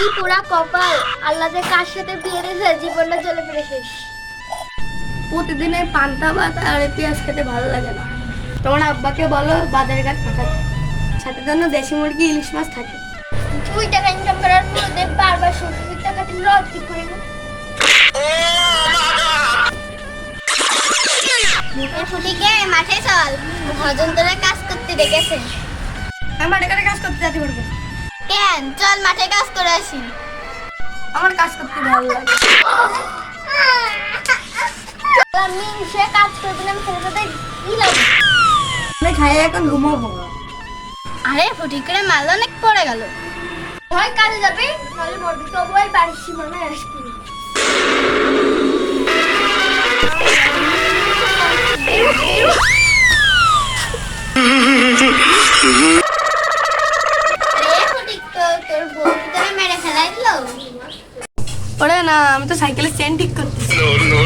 কি পুরা কপাল। আল্লাহ যে কার সাথে বিয়ে দিয়েছে? জীবনটা চলে ফিরে শেষ প্রতিদিন পান্তা ভাত আর পেঁয়াজ খেতে ভালো লাগে না। তোমার আব্বাকে বলো বাজারে ঘাট পাঠাতে সাথে জন্য দেশি মুরগি ইলিশ মাছ থাকে। দুই টাকা ইনকাম করার পরে বারবার শ্বশুর টাকা দিলে লজ কি করে ফুটিকে মাঠে চল। ভজন তোরা কাজ করতে ডেকেছে। আমার এখানে কাজ করতে যেতে পারব। কেন? চল মাঠে কাজ করে আসি। আমার কাজ করতে ভালো লাগে। মিংসে কাজ করবে না আমি ছেলেটাতে কি লাগে আমি খাই এখন ঘুমাবো। আরে ফুটি করে মাল অনেক পড়ে গেল। হয় কাজে যাবে তাহলে মরবি। তবু ওই বাড়ির সীমানায় আসবি। আরে ওরে না আমি তো সাইকেলের চেন ঠিক করতেছি no, no,